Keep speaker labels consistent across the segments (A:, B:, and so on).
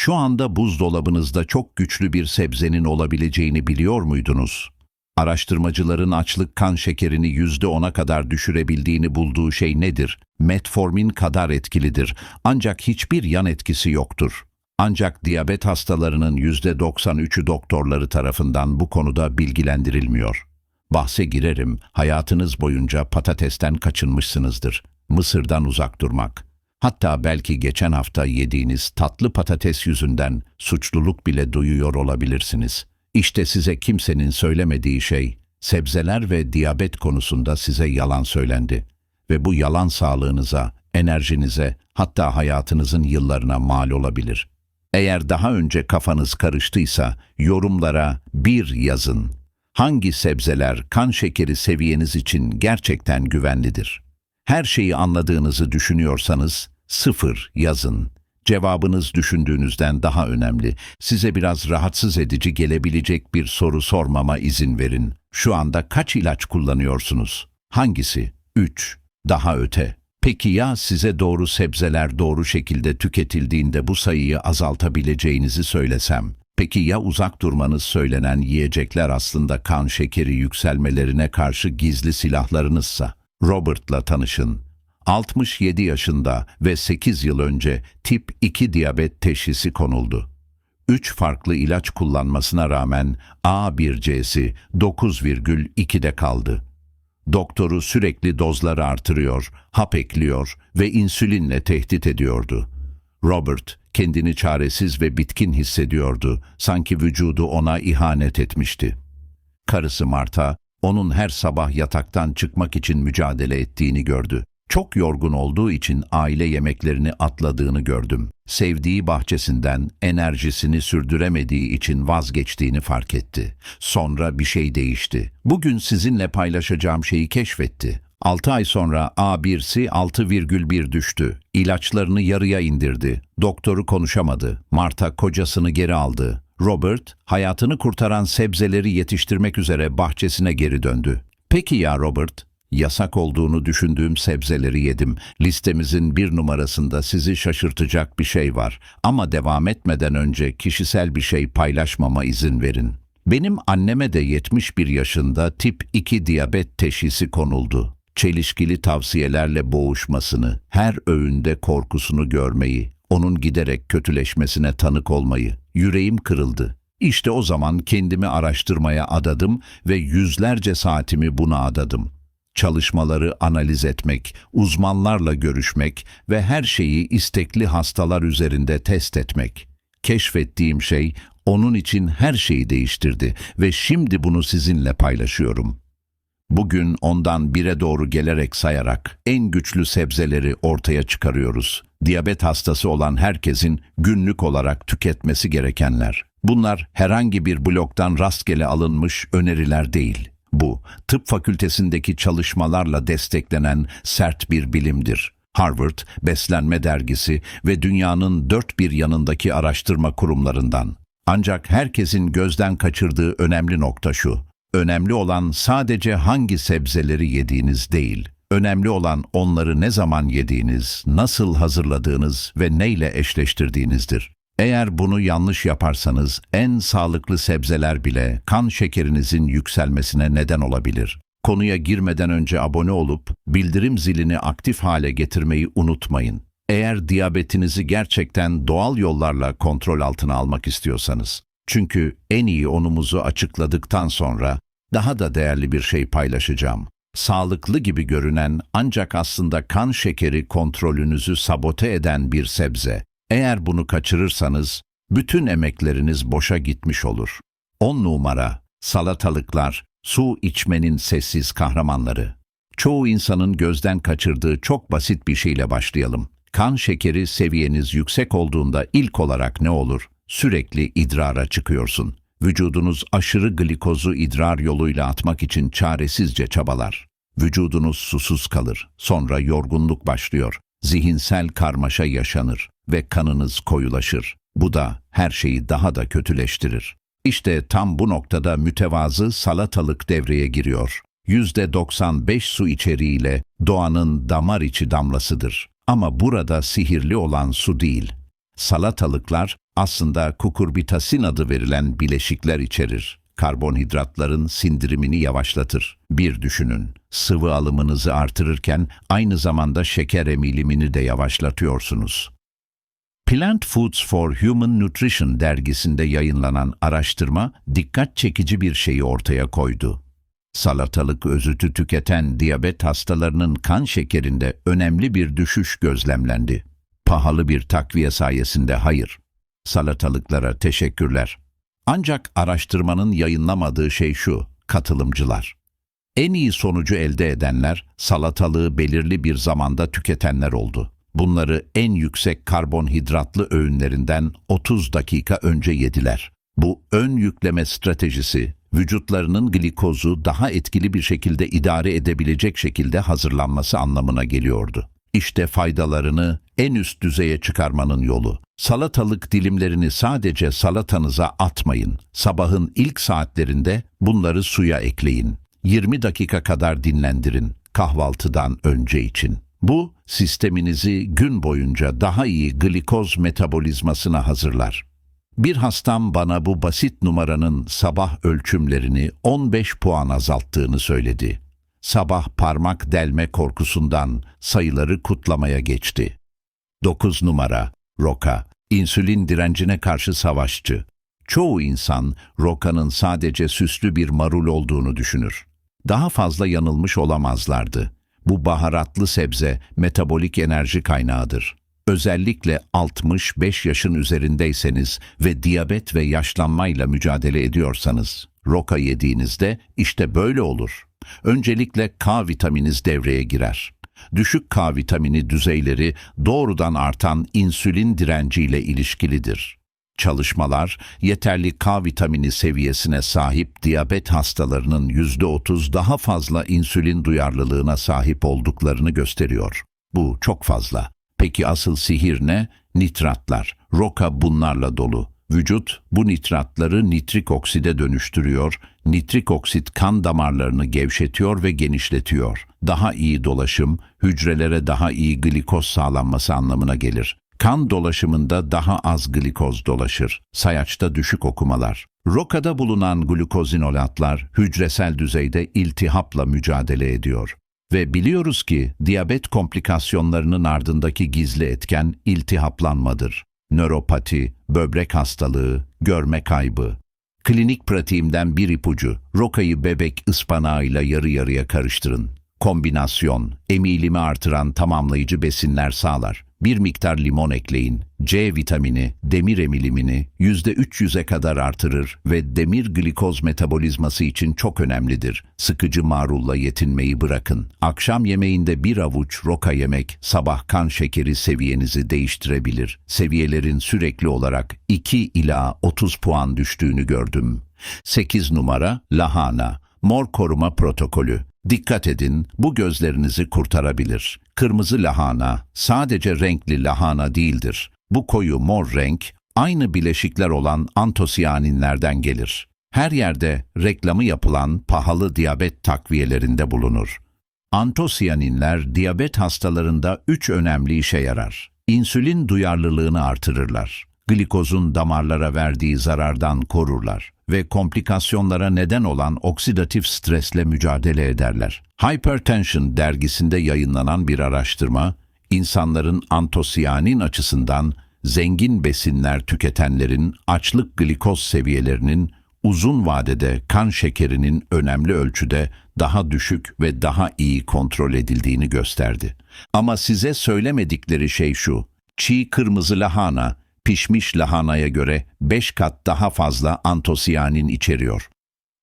A: Şu anda buzdolabınızda çok güçlü bir sebzenin olabileceğini biliyor muydunuz? Araştırmacıların açlık kan şekerini %10'a kadar düşürebildiğini bulduğu şey nedir? Metformin kadar etkilidir. Ancak hiçbir yan etkisi yoktur. Ancak diyabet hastalarının %93'ü doktorları tarafından bu konuda bilgilendirilmiyor. Bahse girerim, hayatınız boyunca patatesten kaçınmışsınızdır. Mısırdan uzak durmak. Hatta belki geçen hafta yediğiniz tatlı patates yüzünden suçluluk bile duyuyor olabilirsiniz. İşte size kimsenin söylemediği şey, sebzeler ve diyabet konusunda size yalan söylendi. Ve bu yalan sağlığınıza, enerjinize, hatta hayatınızın yıllarına mal olabilir. Eğer daha önce kafanız karıştıysa yorumlara bir yazın. Hangi sebzeler kan şekeri seviyeniz için gerçekten güvenlidir? Her şeyi anladığınızı düşünüyorsanız sıfır yazın. Cevabınız düşündüğünüzden daha önemli. Size biraz rahatsız edici gelebilecek bir soru sormama izin verin. Şu anda kaç ilaç kullanıyorsunuz? Hangisi? 3. Daha öte. Peki ya size doğru sebzeler doğru şekilde tüketildiğinde bu sayıyı azaltabileceğinizi söylesem? Peki ya uzak durmanız söylenen yiyecekler aslında kan şekeri yükselmelerine karşı gizli silahlarınızsa? Robert'la tanışın. 67 yaşında ve 8 yıl önce tip 2 diyabet teşhisi konuldu. 3 farklı ilaç kullanmasına rağmen A1C'si 9,2'de kaldı. Doktoru sürekli dozları artırıyor, hap ekliyor ve insülinle tehdit ediyordu. Robert kendini çaresiz ve bitkin hissediyordu, sanki vücudu ona ihanet etmişti. Karısı Marta, onun her sabah yataktan çıkmak için mücadele ettiğini gördü. Çok yorgun olduğu için aile yemeklerini atladığını gördüm. Sevdiği bahçesinden enerjisini sürdüremediği için vazgeçtiğini fark etti. Sonra bir şey değişti. Bugün sizinle paylaşacağım şeyi keşfetti. 6 ay sonra A1'si 6,1 düştü. İlaçlarını yarıya indirdi. Doktoru konuşamadı. Marta kocasını geri aldı. Robert, hayatını kurtaran sebzeleri yetiştirmek üzere bahçesine geri döndü. Peki ya Robert? Yasak olduğunu düşündüğüm sebzeleri yedim. Listemizin bir numarasında sizi şaşırtacak bir şey var. Ama devam etmeden önce kişisel bir şey paylaşmama izin verin. Benim anneme de 71 yaşında tip 2 diyabet teşhisi konuldu. Çelişkili tavsiyelerle boğuşmasını, her öğünde korkusunu görmeyi, onun giderek kötüleşmesine tanık olmayı, yüreğim kırıldı. İşte o zaman kendimi araştırmaya adadım ve yüzlerce saatimi buna adadım. Çalışmaları analiz etmek, uzmanlarla görüşmek ve her şeyi istekli hastalar üzerinde test etmek. Keşfettiğim şey onun için her şeyi değiştirdi ve şimdi bunu sizinle paylaşıyorum. Bugün ondan bire doğru gelerek sayarak en güçlü sebzeleri ortaya çıkarıyoruz. Diyabet hastası olan herkesin günlük olarak tüketmesi gerekenler. Bunlar herhangi bir bloktan rastgele alınmış öneriler değil. Bu, tıp fakültesindeki çalışmalarla desteklenen sert bir bilimdir. Harvard, Beslenme Dergisi ve dünyanın dört bir yanındaki araştırma kurumlarından. Ancak herkesin gözden kaçırdığı önemli nokta şu. Önemli olan sadece hangi sebzeleri yediğiniz değil. Önemli olan onları ne zaman yediğiniz, nasıl hazırladığınız ve neyle eşleştirdiğinizdir. Eğer bunu yanlış yaparsanız en sağlıklı sebzeler bile kan şekerinizin yükselmesine neden olabilir. Konuya girmeden önce abone olup bildirim zilini aktif hale getirmeyi unutmayın. Eğer diyabetinizi gerçekten doğal yollarla kontrol altına almak istiyorsanız. Çünkü en iyi onumuzu açıkladıktan sonra daha da değerli bir şey paylaşacağım. Sağlıklı gibi görünen ancak aslında kan şekeri kontrolünüzü sabote eden bir sebze. Eğer bunu kaçırırsanız bütün emekleriniz boşa gitmiş olur. 10 numara salatalıklar, su içmenin sessiz kahramanları. Çoğu insanın gözden kaçırdığı çok basit bir şeyle başlayalım. Kan şekeri seviyeniz yüksek olduğunda ilk olarak ne olur? Sürekli idrara çıkıyorsun. Vücudunuz aşırı glikozu idrar yoluyla atmak için çaresizce çabalar. Vücudunuz susuz kalır. Sonra yorgunluk başlıyor. Zihinsel karmaşa yaşanır ve kanınız koyulaşır. Bu da her şeyi daha da kötüleştirir. İşte tam bu noktada mütevazı salatalık devreye giriyor. %95 su içeriğiyle doğanın damar içi damlasıdır. Ama burada sihirli olan su değil. Salatalıklar aslında kukurbitasin adı verilen bileşikler içerir. Karbonhidratların sindirimini yavaşlatır. Bir düşünün, sıvı alımınızı artırırken aynı zamanda şeker emilimini de yavaşlatıyorsunuz. Plant Foods for Human Nutrition dergisinde yayınlanan araştırma dikkat çekici bir şeyi ortaya koydu. Salatalık özütü tüketen diyabet hastalarının kan şekerinde önemli bir düşüş gözlemlendi. Pahalı bir takviye sayesinde hayır. Salatalıklara teşekkürler. Ancak araştırmanın yayınlamadığı şey şu, katılımcılar. En iyi sonucu elde edenler salatalığı belirli bir zamanda tüketenler oldu. Bunları en yüksek karbonhidratlı öğünlerinden 30 dakika önce yediler. Bu ön yükleme stratejisi vücutlarının glikozu daha etkili bir şekilde idare edebilecek şekilde hazırlanması anlamına geliyordu. İşte faydalarını en üst düzeye çıkarmanın yolu. Salatalık dilimlerini sadece salatanıza atmayın. Sabahın ilk saatlerinde bunları suya ekleyin. 20 dakika kadar dinlendirin kahvaltıdan önce için. Bu sisteminizi gün boyunca daha iyi glikoz metabolizmasına hazırlar. Bir hastam bana bu basit numaranın sabah ölçümlerini 15 puan azalttığını söyledi. Sabah parmak delme korkusundan sayıları kutlamaya geçti. 9 numara Roka, insülin direncine karşı savaşçı. Çoğu insan Roka'nın sadece süslü bir marul olduğunu düşünür. Daha fazla yanılmış olamazlardı. Bu baharatlı sebze metabolik enerji kaynağıdır. Özellikle 65 yaşın üzerindeyseniz ve diyabet ve yaşlanmayla mücadele ediyorsanız, roka yediğinizde işte böyle olur. Öncelikle K vitaminiz devreye girer. Düşük K vitamini düzeyleri doğrudan artan insülin direnciyle ilişkilidir. Çalışmalar, yeterli K vitamini seviyesine sahip diyabet hastalarının %30 daha fazla insülin duyarlılığına sahip olduklarını gösteriyor. Bu çok fazla. Peki asıl sihir ne? Nitratlar. Roka bunlarla dolu. Vücut bu nitratları nitrik okside dönüştürüyor, nitrik oksit kan damarlarını gevşetiyor ve genişletiyor. Daha iyi dolaşım, hücrelere daha iyi glikoz sağlanması anlamına gelir. Kan dolaşımında daha az glikoz dolaşır. Sayaçta düşük okumalar. Rokada bulunan glukozinolatlar hücresel düzeyde iltihapla mücadele ediyor. Ve biliyoruz ki diyabet komplikasyonlarının ardındaki gizli etken iltihaplanmadır. Nöropati, böbrek hastalığı, görme kaybı. Klinik pratiğimden bir ipucu, rokayı bebek ıspanağıyla yarı yarıya karıştırın. Kombinasyon, emilimi artıran tamamlayıcı besinler sağlar. Bir miktar limon ekleyin. C vitamini, demir emilimini %300'e kadar artırır ve demir glikoz metabolizması için çok önemlidir. Sıkıcı marulla yetinmeyi bırakın. Akşam yemeğinde bir avuç roka yemek sabah kan şekeri seviyenizi değiştirebilir. Seviyelerin sürekli olarak 2 ila 30 puan düştüğünü gördüm. 8 numara lahana. Mor koruma protokolü. Dikkat edin, bu gözlerinizi kurtarabilir. Kırmızı lahana sadece renkli lahana değildir. Bu koyu mor renk aynı bileşikler olan antosiyaninlerden gelir. Her yerde reklamı yapılan pahalı diyabet takviyelerinde bulunur. Antosiyaninler diyabet hastalarında üç önemli işe yarar. İnsülin duyarlılığını artırırlar. Glikozun damarlara verdiği zarardan korurlar ve komplikasyonlara neden olan oksidatif stresle mücadele ederler. Hypertension dergisinde yayınlanan bir araştırma, insanların antosiyanin açısından zengin besinler tüketenlerin açlık glikoz seviyelerinin uzun vadede kan şekerinin önemli ölçüde daha düşük ve daha iyi kontrol edildiğini gösterdi. Ama size söylemedikleri şey şu, çiğ kırmızı lahana, pişmiş lahanaya göre 5 kat daha fazla antosiyanin içeriyor.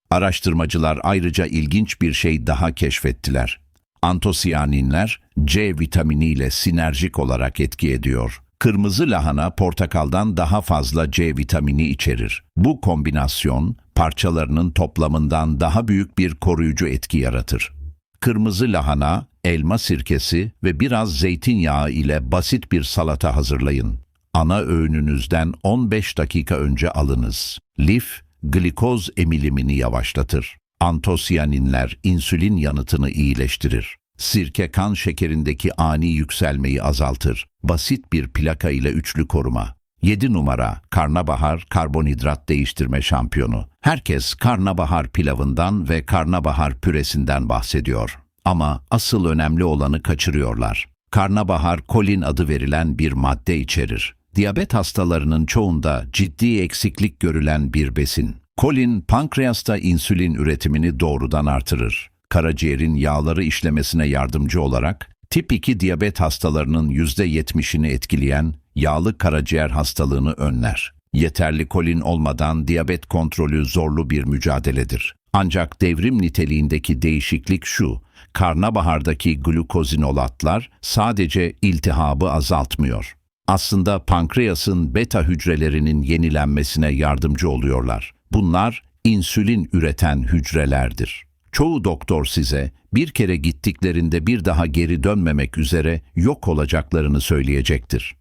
A: Araştırmacılar ayrıca ilginç bir şey daha keşfettiler. Antosiyaninler C vitaminiyle sinerjik olarak etki ediyor. Kırmızı lahana portakaldan daha fazla C vitamini içerir. Bu kombinasyon parçalarının toplamından daha büyük bir koruyucu etki yaratır. Kırmızı lahana, elma sirkesi ve biraz zeytinyağı ile basit bir salata hazırlayın. Ana öğününüzden 15 dakika önce alınız. Lif, glikoz emilimini yavaşlatır. Antosiyaninler insülin yanıtını iyileştirir. Sirke kan şekerindeki ani yükselmeyi azaltır. Basit bir plaka ile üçlü koruma. 7 numara karnabahar karbonhidrat değiştirme şampiyonu. Herkes karnabahar pilavından ve karnabahar püresinden bahsediyor. Ama asıl önemli olanı kaçırıyorlar. Karnabahar kolin adı verilen bir madde içerir. Diyabet hastalarının çoğunda ciddi eksiklik görülen bir besin. Kolin pankreasta insülin üretimini doğrudan artırır. Karaciğerin yağları işlemesine yardımcı olarak tip 2 diyabet hastalarının %70'ini etkileyen yağlı karaciğer hastalığını önler. Yeterli kolin olmadan diyabet kontrolü zorlu bir mücadeledir. Ancak devrim niteliğindeki değişiklik şu, karnabahardaki glukozinolatlar sadece iltihabı azaltmıyor. Aslında pankreasın beta hücrelerinin yenilenmesine yardımcı oluyorlar. Bunlar insülin üreten hücrelerdir. Çoğu doktor size bir kere gittiklerinde bir daha geri dönmemek üzere yok olacaklarını söyleyecektir.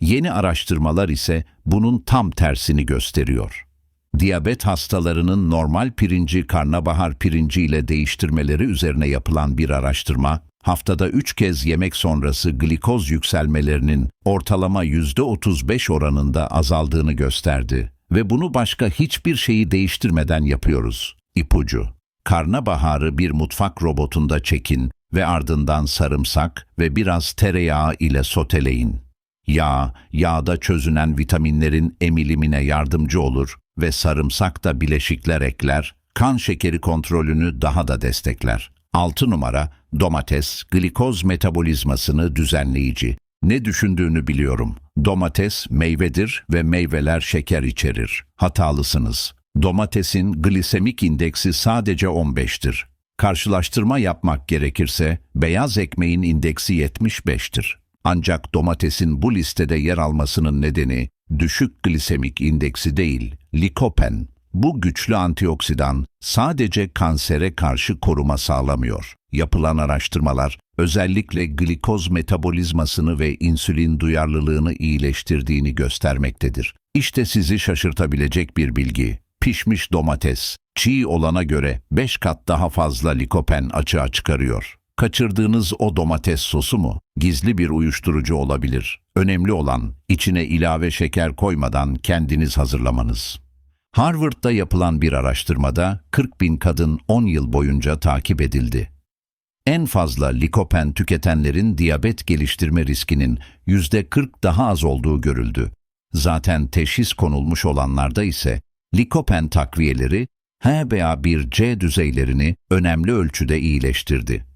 A: Yeni araştırmalar ise bunun tam tersini gösteriyor. Diyabet hastalarının normal pirinci karnabahar pirinci ile değiştirmeleri üzerine yapılan bir araştırma, haftada 3 kez yemek sonrası glikoz yükselmelerinin ortalama %35 oranında azaldığını gösterdi ve bunu başka hiçbir şeyi değiştirmeden yapıyoruz. İpucu Karnabaharı bir mutfak robotunda çekin ve ardından sarımsak ve biraz tereyağı ile soteleyin. Yağ, yağda çözünen vitaminlerin emilimine yardımcı olur ve sarımsak da bileşikler ekler, kan şekeri kontrolünü daha da destekler. 6 numara, domates, glikoz metabolizmasını düzenleyici. Ne düşündüğünü biliyorum. Domates meyvedir ve meyveler şeker içerir. Hatalısınız. Domatesin glisemik indeksi sadece 15'tir. Karşılaştırma yapmak gerekirse beyaz ekmeğin indeksi 75'tir. Ancak domatesin bu listede yer almasının nedeni düşük glisemik indeksi değil, likopen. Bu güçlü antioksidan sadece kansere karşı koruma sağlamıyor. Yapılan araştırmalar özellikle glikoz metabolizmasını ve insülin duyarlılığını iyileştirdiğini göstermektedir. İşte sizi şaşırtabilecek bir bilgi. Pişmiş domates, çiğ olana göre 5 kat daha fazla likopen açığa çıkarıyor. Kaçırdığınız o domates sosu mu? Gizli bir uyuşturucu olabilir. Önemli olan içine ilave şeker koymadan kendiniz hazırlamanız. Harvard'da yapılan bir araştırmada 40 bin kadın 10 yıl boyunca takip edildi. En fazla likopen tüketenlerin diyabet geliştirme riskinin %40 daha az olduğu görüldü. Zaten teşhis konulmuş olanlarda ise likopen takviyeleri HbA1c düzeylerini önemli ölçüde iyileştirdi.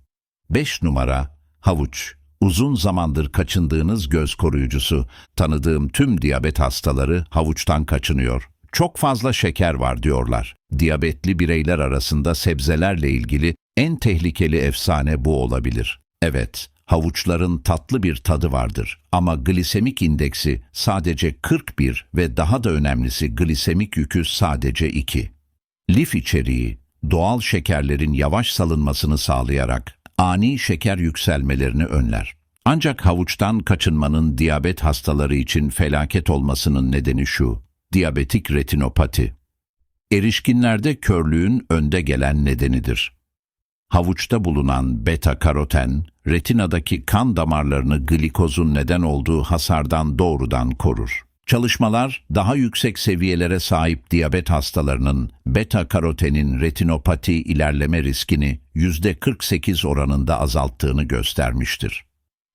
A: 5 numara havuç. Uzun zamandır kaçındığınız göz koruyucusu. Tanıdığım tüm diyabet hastaları havuçtan kaçınıyor. Çok fazla şeker var diyorlar. Diyabetli bireyler arasında sebzelerle ilgili en tehlikeli efsane bu olabilir. Evet, havuçların tatlı bir tadı vardır ama glisemik indeksi sadece 41 ve daha da önemlisi glisemik yükü sadece 2. Lif içeriği, doğal şekerlerin yavaş salınmasını sağlayarak ani şeker yükselmelerini önler. Ancak havuçtan kaçınmanın diyabet hastaları için felaket olmasının nedeni şu, diyabetik retinopati. Erişkinlerde körlüğün önde gelen nedenidir. Havuçta bulunan beta karoten, retinadaki kan damarlarını glikozun neden olduğu hasardan doğrudan korur. Çalışmalar, daha yüksek seviyelere sahip diyabet hastalarının beta karotenin retinopati ilerleme riskini %48 oranında azalttığını göstermiştir.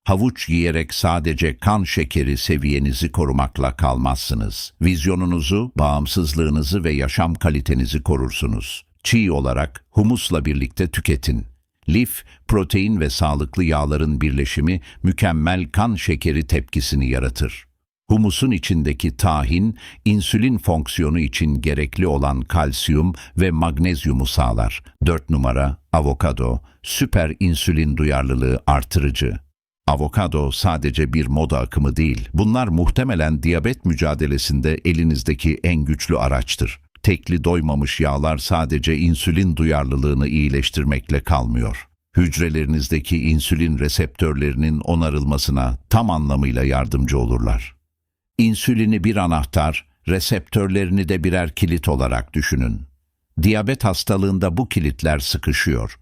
A: Havuç yiyerek sadece kan şekeri seviyenizi korumakla kalmazsınız. Vizyonunuzu, bağımsızlığınızı ve yaşam kalitenizi korursunuz. Çiğ olarak humusla birlikte tüketin. Lif, protein ve sağlıklı yağların birleşimi mükemmel kan şekeri tepkisini yaratır. Humusun içindeki tahin, insülin fonksiyonu için gerekli olan kalsiyum ve magnezyumu sağlar. 4 numara avokado, süper insülin duyarlılığı artırıcı. Avokado sadece bir moda akımı değil, bunlar muhtemelen diyabet mücadelesinde elinizdeki en güçlü araçtır. Tekli doymamış yağlar sadece insülin duyarlılığını iyileştirmekle kalmıyor. Hücrelerinizdeki insülin reseptörlerinin onarılmasına tam anlamıyla yardımcı olurlar. İnsülini bir anahtar, reseptörlerini de birer kilit olarak düşünün. Diyabet hastalığında bu kilitler sıkışıyor.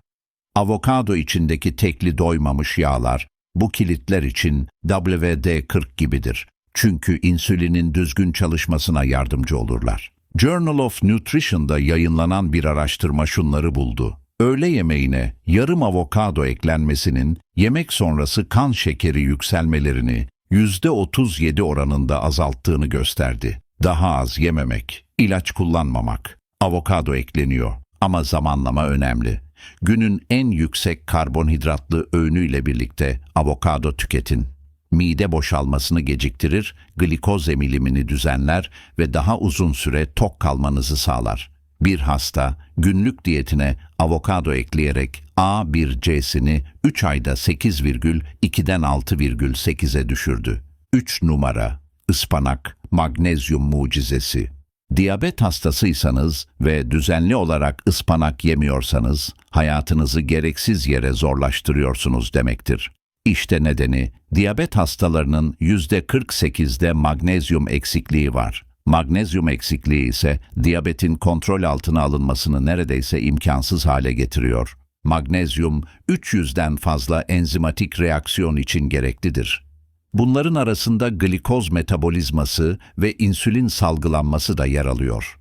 A: Avokado içindeki tekli doymamış yağlar, bu kilitler için WD-40 gibidir. Çünkü insülinin düzgün çalışmasına yardımcı olurlar. Journal of Nutrition'da yayınlanan bir araştırma şunları buldu. Öğle yemeğine yarım avokado eklenmesinin yemek sonrası kan şekeri yükselmelerini %37 oranında azalttığını gösterdi. Daha az yememek, ilaç kullanmamak, avokado ekleniyor ama zamanlama önemli. Günün en yüksek karbonhidratlı öğünüyle birlikte avokado tüketin. Mide boşalmasını geciktirir, glikoz emilimini düzenler ve daha uzun süre tok kalmanızı sağlar. Bir hasta günlük diyetine avokado ekleyerek A1C'sini 3 ayda 8,2'den 6,8'e düşürdü. 3 numara ıspanak, magnezyum mucizesi. Diyabet hastasıysanız ve düzenli olarak ıspanak yemiyorsanız hayatınızı gereksiz yere zorlaştırıyorsunuz demektir. İşte nedeni diyabet hastalarının %48'de magnezyum eksikliği var. Magnezyum eksikliği ise diyabetin kontrol altına alınmasını neredeyse imkansız hale getiriyor. Magnezyum 300'den fazla enzimatik reaksiyon için gereklidir. Bunların arasında glikoz metabolizması ve insülin salgılanması da yer alıyor.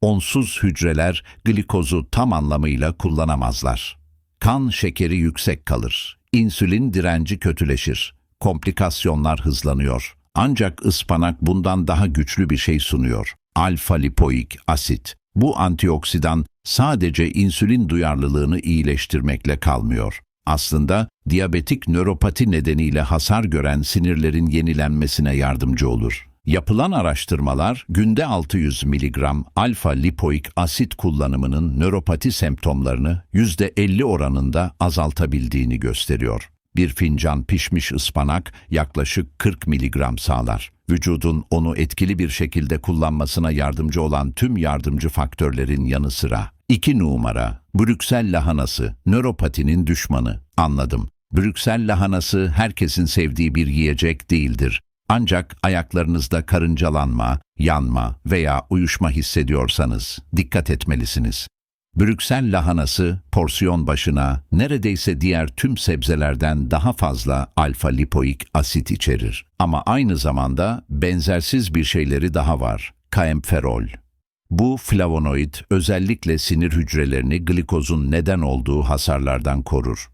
A: Onsuz hücreler glikozu tam anlamıyla kullanamazlar. Kan şekeri yüksek kalır. İnsülin direnci kötüleşir. Komplikasyonlar hızlanıyor. Ancak ıspanak bundan daha güçlü bir şey sunuyor. Alfa lipoik asit. Bu antioksidan sadece insülin duyarlılığını iyileştirmekle kalmıyor. Aslında diyabetik nöropati nedeniyle hasar gören sinirlerin yenilenmesine yardımcı olur. Yapılan araştırmalar günde 600 mg alfa lipoik asit kullanımının nöropati semptomlarını %50 oranında azaltabildiğini gösteriyor. Bir fincan pişmiş ıspanak yaklaşık 40 mg sağlar. Vücudun onu etkili bir şekilde kullanmasına yardımcı olan tüm yardımcı faktörlerin yanı sıra 2 numara Brüksel lahanası, nöropatinin düşmanı. Anladım. Brüksel lahanası herkesin sevdiği bir yiyecek değildir. Ancak ayaklarınızda karıncalanma, yanma veya uyuşma hissediyorsanız dikkat etmelisiniz. Brüksel lahanası porsiyon başına neredeyse diğer tüm sebzelerden daha fazla alfa lipoik asit içerir. Ama aynı zamanda benzersiz bir şeyleri daha var. Kaemferol. Bu flavonoid özellikle sinir hücrelerini glikozun neden olduğu hasarlardan korur.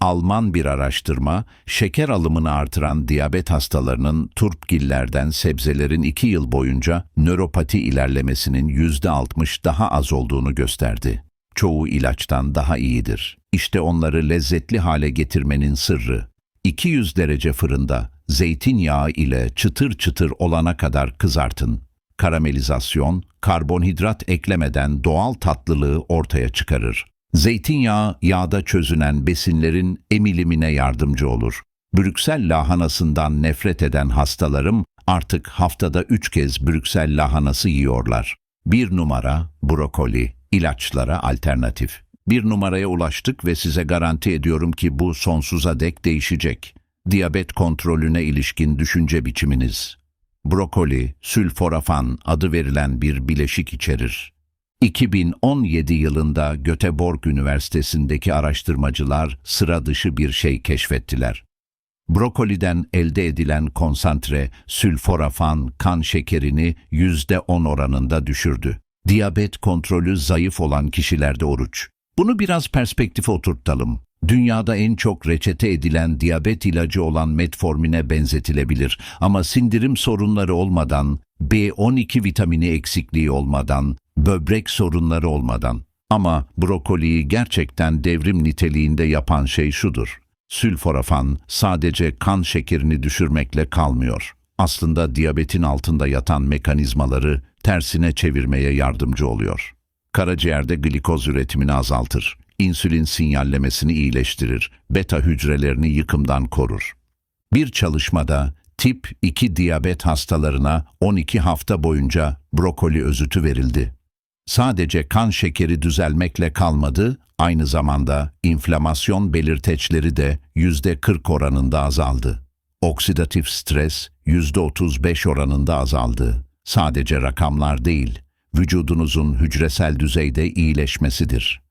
A: Alman bir araştırma, şeker alımını artıran diyabet hastalarının turpgillerden sebzelerin 2 yıl boyunca nöropati ilerlemesinin %60 daha az olduğunu gösterdi. Çoğu ilaçtan daha iyidir. İşte onları lezzetli hale getirmenin sırrı. 200 derece fırında zeytinyağı ile çıtır çıtır olana kadar kızartın. Karamelizasyon, karbonhidrat eklemeden doğal tatlılığı ortaya çıkarır. Zeytinyağı yağda çözünen besinlerin emilimine yardımcı olur. Brüksel lahanasından nefret eden hastalarım artık haftada üç kez Brüksel lahanası yiyorlar. Bir numara brokoli, ilaçlara alternatif. Bir numaraya ulaştık ve size garanti ediyorum ki bu sonsuza dek değişecek. Diyabet kontrolüne ilişkin düşünce biçiminiz. Brokoli, sülforafan adı verilen bir bileşik içerir. 2017 yılında Göteborg Üniversitesi'ndeki araştırmacılar sıra dışı bir şey keşfettiler. Brokoliden elde edilen konsantre sülforafan kan şekerini %10 oranında düşürdü. Diyabet kontrolü zayıf olan kişilerde oruç. Bunu biraz perspektife oturtalım. Dünyada en çok reçete edilen diyabet ilacı olan metformine benzetilebilir ama sindirim sorunları olmadan, B12 vitamini eksikliği olmadan, böbrek sorunları olmadan. Ama brokoliyi gerçekten devrim niteliğinde yapan şey şudur. Sülforafan sadece kan şekerini düşürmekle kalmıyor. Aslında diyabetin altında yatan mekanizmaları tersine çevirmeye yardımcı oluyor. Karaciğerde glikoz üretimini azaltır, insülin sinyallemesini iyileştirir, beta hücrelerini yıkımdan korur. Bir çalışmada tip 2 diyabet hastalarına 12 hafta boyunca brokoli özütü verildi. Sadece kan şekeri düzelmekle kalmadı, aynı zamanda inflamasyon belirteçleri de %40 oranında azaldı. Oksidatif stres %35 oranında azaldı. Sadece rakamlar değil, vücudunuzun hücresel düzeyde iyileşmesidir.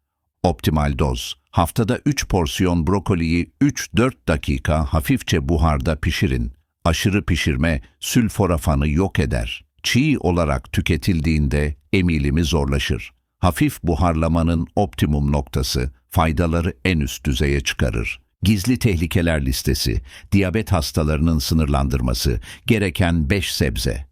A: Optimal doz, haftada 3 porsiyon brokoliyi 3-4 dakika hafifçe buharda pişirin. Aşırı pişirme sülforafanı yok eder. Çiğ olarak tüketildiğinde emilimi zorlaşır. Hafif buharlamanın optimum noktası faydaları en üst düzeye çıkarır. Gizli tehlikeler listesi, diyabet hastalarının sınırlandırması, gereken 5 sebze.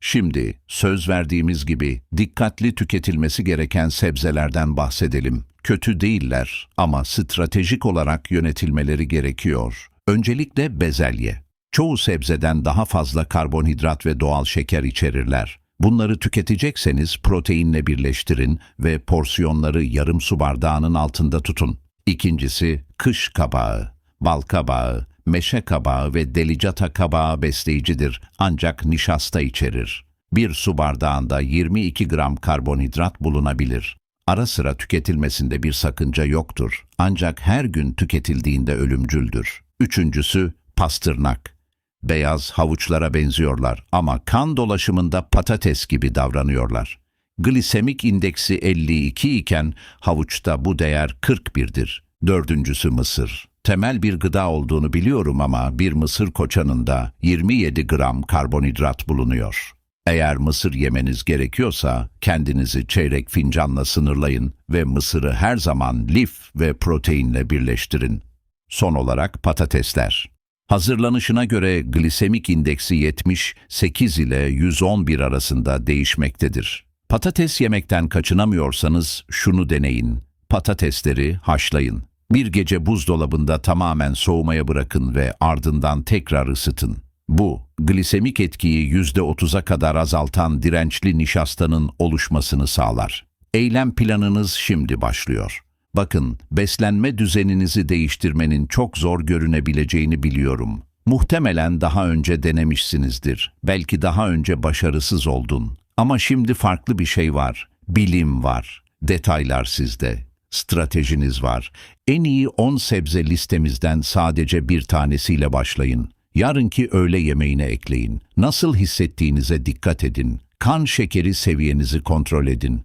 A: Şimdi söz verdiğimiz gibi dikkatli tüketilmesi gereken sebzelerden bahsedelim. Kötü değiller ama stratejik olarak yönetilmeleri gerekiyor. Öncelikle bezelye. Çoğu sebzeden daha fazla karbonhidrat ve doğal şeker içerirler. Bunları tüketecekseniz proteinle birleştirin ve porsiyonları yarım su bardağının altında tutun. İkincisi kış kabağı, bal kabağı, meşe kabağı ve delicata kabağı besleyicidir ancak nişasta içerir. Bir su bardağında 22 gram karbonhidrat bulunabilir. Ara sıra tüketilmesinde bir sakınca yoktur ancak her gün tüketildiğinde ölümcüldür. Üçüncüsü pastırnak. Beyaz havuçlara benziyorlar ama kan dolaşımında patates gibi davranıyorlar. Glisemik indeksi 52 iken havuçta bu değer 41'dir. Dördüncüsü mısır. Temel bir gıda olduğunu biliyorum ama bir mısır koçanında 27 gram karbonhidrat bulunuyor. Eğer mısır yemeniz gerekiyorsa kendinizi çeyrek fincanla sınırlayın ve mısırı her zaman lif ve proteinle birleştirin. Son olarak patatesler. Hazırlanışına göre glisemik indeksi 78 ile 111 arasında değişmektedir. Patates yemekten kaçınamıyorsanız şunu deneyin. Patatesleri haşlayın. Bir gece buzdolabında tamamen soğumaya bırakın ve ardından tekrar ısıtın. Bu, glisemik etkiyi %30'a kadar azaltan dirençli nişastanın oluşmasını sağlar. Eylem planınız şimdi başlıyor. Bakın, beslenme düzeninizi değiştirmenin çok zor görünebileceğini biliyorum. Muhtemelen daha önce denemişsinizdir. Belki daha önce başarısız oldun. Ama şimdi farklı bir şey var. Bilim var. Detaylar sizde. Stratejiniz var. En iyi 10 sebze listemizden sadece bir tanesiyle başlayın. Yarınki öğle yemeğine ekleyin. Nasıl hissettiğinize dikkat edin. Kan şekeri seviyenizi kontrol edin.